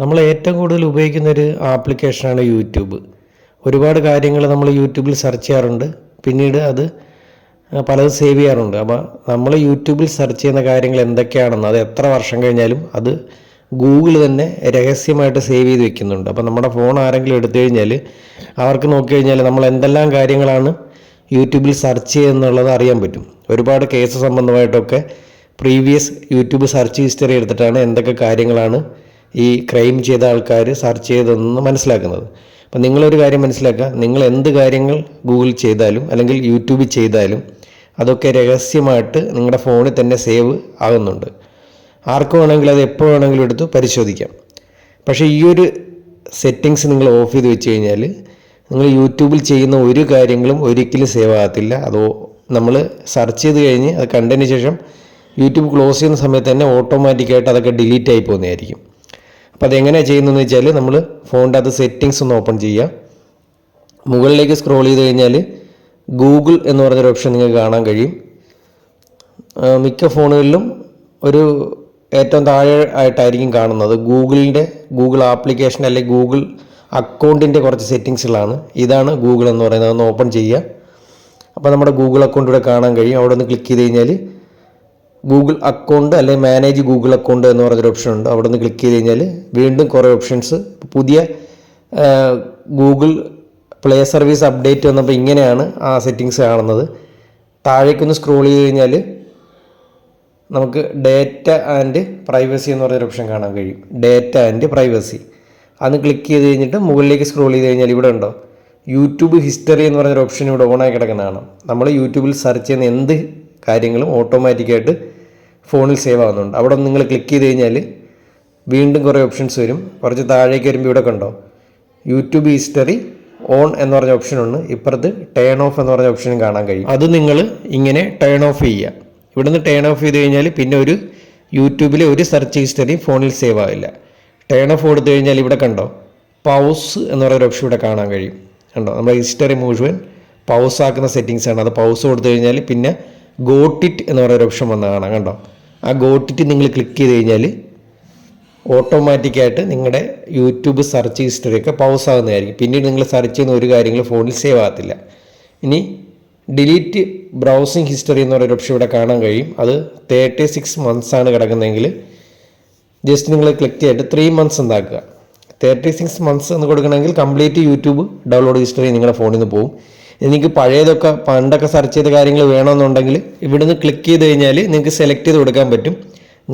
നമ്മൾ ഏറ്റവും കൂടുതൽ ഉപയോഗിക്കുന്ന ഒരു ആപ്ലിക്കേഷനാണ് യൂട്യൂബ്. ഒരുപാട് കാര്യങ്ങൾ നമ്മൾ യൂട്യൂബിൽ സെർച്ച് ചെയ്യാറുണ്ട്. പിന്നീട് അത് പലതും സേവ് ചെയ്യാറുണ്ട്. അപ്പോൾ നമ്മൾ യൂട്യൂബിൽ സെർച്ച് ചെയ്യുന്ന കാര്യങ്ങൾ എന്തൊക്കെയാണെന്ന് അത് എത്ര വർഷം കഴിഞ്ഞാലും അത് ഗൂഗിൾ തന്നെ രഹസ്യമായിട്ട് സേവ് ചെയ്ത് വെക്കുന്നുണ്ട്. അപ്പോൾ നമ്മുടെ ഫോൺ ആരെങ്കിലും എടുത്തു കഴിഞ്ഞാൽ അവർക്ക് നോക്കി കഴിഞ്ഞാൽ നമ്മൾ എന്തെല്ലാം കാര്യങ്ങളാണ് യൂട്യൂബിൽ സെർച്ച് ചെയ്യുന്നുള്ളത് അറിയാൻ പറ്റും. ഒരുപാട് കേസ് സംബന്ധമായിട്ടൊക്കെ പ്രീവിയസ് യൂട്യൂബ് സെർച്ച് ഹിസ്റ്ററി എടുത്തിട്ടാണ് എന്തൊക്കെ കാര്യങ്ങളാണ് ഈ ക്രൈം ചെയ്ത ആൾക്കാർ സെർച്ച് ചെയ്തതെന്ന് മനസ്സിലാക്കുന്നത്. അപ്പം നിങ്ങളൊരു കാര്യം മനസ്സിലാക്കുക. നിങ്ങൾ എന്ത് കാര്യങ്ങൾ ഗൂഗിൾ ചെയ്താലും അല്ലെങ്കിൽ യൂട്യൂബിൽ ചെയ്താലും അതൊക്കെ രഹസ്യമായിട്ട് നിങ്ങളുടെ ഫോണിൽ തന്നെ സേവ് ആകുന്നുണ്ട്. ആർക്ക് വേണമെങ്കിലും അത് എപ്പോൾ വേണമെങ്കിലും എടുത്ത് പരിശോധിക്കാം. പക്ഷേ ഈ ഒരു സെറ്റിങ്സ് നിങ്ങൾ ഓഫ് ചെയ്ത് വെച്ച് കഴിഞ്ഞാൽ നിങ്ങൾ യൂട്യൂബിൽ ചെയ്യുന്ന ഒരു കാര്യങ്ങളും ഒരിക്കലും സേവ് ആകത്തില്ല. അതോ നമ്മൾ സെർച്ച് ചെയ്ത് കഴിഞ്ഞ് അത് കണ്ടതിന് ശേഷം യൂട്യൂബ് ക്ലോസ് ചെയ്യുന്ന സമയത്ത് തന്നെ ഓട്ടോമാറ്റിക്കായിട്ട് അതൊക്കെ ഡിലീറ്റ് ആയി പോകുന്നതായിരിക്കും. അപ്പോൾ അതെങ്ങനെയാണ് ചെയ്യുന്നതെന്ന് വെച്ചാൽ നമ്മൾ ഫോണിന്റെ അത് സെറ്റിങ്സ് ഒന്ന് ഓപ്പൺ ചെയ്യുക മുകളിലേക്ക് സ്ക്രോൾ ചെയ്ത് കഴിഞ്ഞാൽ ഗൂഗിൾ എന്ന് പറഞ്ഞൊരു ഓപ്ഷൻ നിങ്ങൾക്ക് കാണാൻ കഴിയും. മിക്ക ഫോണുകളിലും ഒരു ഏറ്റവും താഴെ ആയിട്ടായിരിക്കും കാണുന്നത്. ഗൂഗിളിന്റെ ഗൂഗിൾ ആപ്ലിക്കേഷൻ അല്ലെങ്കിൽ ഗൂഗിൾ അക്കൗണ്ടിന്റെ കുറച്ച് സെറ്റിങ്സുകളാണ്. ഇതാണ് ഗൂഗിൾ എന്ന് പറയുന്നത്. ഒന്ന് ഓപ്പൺ ചെയ്യുക അപ്പോൾ നമ്മുടെ ഗൂഗിൾ അക്കൗണ്ട് ഇവിടെ കാണാൻ കഴിയും. അവിടെ ഒന്ന് ക്ലിക്ക് ചെയ്ത് കഴിഞ്ഞാൽ ഗൂഗിൾ അക്കൗണ്ട് അല്ലെങ്കിൽ മാനേജ് ഗൂഗിൾ അക്കൗണ്ട് എന്ന് പറഞ്ഞൊരു ഓപ്ഷൻ ഉണ്ട്. അവിടെ നിന്ന് ക്ലിക്ക് ചെയ്ത് കഴിഞ്ഞാൽ വീണ്ടും കുറേ ഓപ്ഷൻസ് പുതിയ ഗൂഗിൾ പ്ലേ സർവീസ് അപ്ഡേറ്റ് വന്നപ്പോൾ ഇങ്ങനെയാണ് ആ സെറ്റിങ്സ് കാണുന്നത്. താഴേക്കൊന്ന് സ്ക്രോൾ ചെയ്ത് കഴിഞ്ഞാൽ നമുക്ക് ഡേറ്റ ആൻഡ് പ്രൈവസി എന്ന് പറഞ്ഞൊരു ഓപ്ഷൻ കാണാൻ കഴിയും. ഡേറ്റ ആൻഡ് പ്രൈവസി അന്ന് ക്ലിക്ക് ചെയ്ത് കഴിഞ്ഞിട്ട് മുകളിലേക്ക് സ്ക്രോൾ ചെയ്ത് കഴിഞ്ഞാൽ ഇവിടെ ഉണ്ടോ? യൂട്യൂബ് ഹിസ്റ്ററി എന്ന് പറഞ്ഞൊരു ഓപ്ഷൻ ഇവിടെ ഓണായി കിടക്കുന്നതാണ്. നമ്മൾ യൂട്യൂബിൽ സെർച്ച് ചെയ്യുന്ന എന്ത് കാര്യങ്ങളും ഓട്ടോമാറ്റിക്കായിട്ട് ഫോണിൽ സേവ് ആവുന്നുണ്ട്. അവിടെ നിങ്ങൾ ക്ലിക്ക് ചെയ്ത് കഴിഞ്ഞാൽ വീണ്ടും കുറേ ഓപ്ഷൻസ് വരും. കുറച്ച് താഴേക്ക് വരുമ്പോൾ ഇവിടെ കണ്ടോ? യൂട്യൂബ് ഹിസ്റ്ററി ഓൺ എന്ന് പറഞ്ഞ ഓപ്ഷനുണ്ട് ഇപ്പുറത്ത് ടേൺ ഓഫ് എന്ന് പറഞ്ഞ ഓപ്ഷനും കാണാൻ കഴിയും. അത് നിങ്ങൾ ഇങ്ങനെ ടേൺ ഓഫ് ചെയ്യുക. ഇവിടുന്ന് ടേൺ ഓഫ് ചെയ്ത് കഴിഞ്ഞാൽ പിന്നെ ഒരു യൂട്യൂബിലെ ഒരു സെർച്ച് ഹിസ്റ്ററി ഫോണിൽ സേവ് ആവില്ല. ടേൺ ഓഫ് കൊടുത്തു കഴിഞ്ഞാൽ ഇവിടെ കണ്ടോ? പൗസ് എന്ന് പറയുന്ന ഓപ്ഷൻ ഇവിടെ കാണാൻ കഴിയും. കണ്ടോ? നമ്മുടെ ഹിസ്റ്ററി മുഴുവൻ പൗസ് ആക്കുന്ന സെറ്റിങ്സ് ആണ്. അത് പൗസ് കൊടുത്തു കഴിഞ്ഞാൽ പിന്നെ ഗോട്ടിറ്റ് എന്ന് പറയുന്ന ഓപ്ഷൻ വന്ന് കാണാം കണ്ടോ? ആ ഗോട്ടിറ്റ് നിങ്ങൾ ക്ലിക്ക് ചെയ്ത് കഴിഞ്ഞാൽ ഓട്ടോമാറ്റിക്കായിട്ട് നിങ്ങളുടെ യൂട്യൂബ് സെർച്ച് ഹിസ്റ്ററിയൊക്കെ പൗസ് ആകുന്നതായിരിക്കും പിന്നീട് നിങ്ങൾ സെർച്ച് ചെയ്യുന്ന ഒരു കാര്യങ്ങൾ ഫോണിൽ സേവ് ആകത്തില്ല. ഇനി ഡിലീറ്റ് ബ്രൗസിങ് ഹിസ്റ്ററി എന്ന് പറയുന്ന ഓപ്ഷൻ ഇവിടെ കാണാൻ കഴിയും. അത് തേർട്ടി സിക്സ് മന്ത്സ് ആണ് കിടക്കുന്നതെങ്കിൽ ജസ്റ്റ് നിങ്ങൾ ക്ലിക്ക് ചെയ്തിട്ട് ത്രീ മന്ത്സ് എന്താക്കുക തേർട്ടി സിക്സ് മന്ത്സ് എന്ന് കൊടുക്കണമെങ്കിൽ കംപ്ലീറ്റ് യൂട്യൂബ് ഡൗൺലോഡ് ഹിസ്റ്ററി നിങ്ങളുടെ ഫോണിൽ നിന്ന് പോകും. എനിക്ക് പഴയതൊക്കെ പണ്ടൊക്കെ സെർച്ച് ചെയ്ത കാര്യങ്ങൾ വേണമെന്നുണ്ടെങ്കിൽ ഇവിടുന്ന് ക്ലിക്ക് ചെയ്ത് കഴിഞ്ഞാൽ നിങ്ങൾക്ക് സെലക്ട് ചെയ്ത് കൊടുക്കാൻ പറ്റും.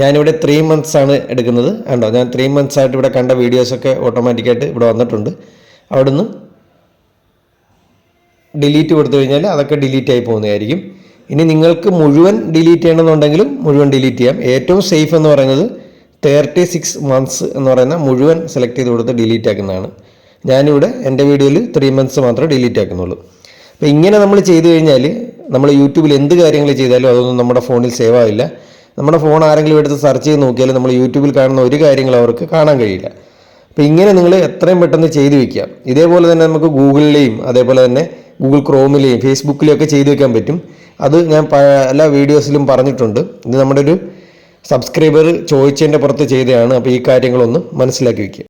ഞാനിവിടെ ത്രീ മന്ത്സ് ആണ് എടുക്കുന്നത്. കണ്ടോ? ഞാൻ ത്രീ മന്ത്സ് ആയിട്ട് ഇവിടെ കണ്ട വീഡിയോസൊക്കെ ഓട്ടോമാറ്റിക്കായിട്ട് ഇവിടെ വന്നിട്ടുണ്ട്. അവിടുന്ന് ഡിലീറ്റ് കൊടുത്തു കഴിഞ്ഞാൽ അതൊക്കെ ഡിലീറ്റ് ആയി പോകുന്നതായിരിക്കും. ഇനി നിങ്ങൾക്ക് മുഴുവൻ ഡിലീറ്റ് ചെയ്യണമെന്നുണ്ടെങ്കിലും മുഴുവൻ ഡിലീറ്റ് ചെയ്യാം. ഏറ്റവും സേഫ് എന്ന് പറയുന്നത് തേർട്ടി സിക്സ് മന്ത്സ് എന്ന് പറയുന്ന മുഴുവൻ സെലക്ട് ചെയ്ത് കൊടുത്ത് ഡിലീറ്റ് ആക്കുന്നതാണ്. ഞാനിവിടെ എന്റെ വീഡിയോയിൽ ത്രീ മന്ത്സ് മാത്രമേ ഡിലീറ്റ് ആക്കുന്നുള്ളൂ. അപ്പോൾ ഇങ്ങനെ നമ്മൾ ചെയ്തു കഴിഞ്ഞാൽ നമ്മൾ യൂട്യൂബിൽ എന്ത് കാര്യങ്ങൾ ചെയ്താലും അതൊന്നും നമ്മുടെ ഫോണിൽ സേവ് ആവില്ല. നമ്മുടെ ഫോൺ ആരെങ്കിലും എടുത്ത് സെർച്ച് ചെയ്ത് നോക്കിയാൽ നമ്മൾ യൂട്യൂബിൽ കാണുന്ന ഒരു കാര്യങ്ങളും അവർക്ക് കാണാൻ കഴിയില്ല. അപ്പോൾ ഇങ്ങനെ നിങ്ങൾ എത്രയും പെട്ടെന്ന് ചെയ്തു വെക്കുക. ഇതേപോലെ തന്നെ നമുക്ക് ഗൂഗിളിലെയും അതേപോലെ തന്നെ ഗൂഗിൾ ക്രോമിലെയും ഫേസ്ബുക്കിലെയും ഒക്കെ ചെയ്തു വെക്കാൻ പറ്റും. അത് ഞാൻ പല വീഡിയോസിലും പറഞ്ഞിട്ടുണ്ട്. ഇത് നമ്മുടെ ഒരു സബ്സ്ക്രൈബർ ചോദിച്ചതിന്റെ പുറത്ത് ചെയ്തതാണ്. അപ്പോൾ ഈ കാര്യങ്ങളൊന്ന് മനസ്സിലാക്കി വെക്കുക.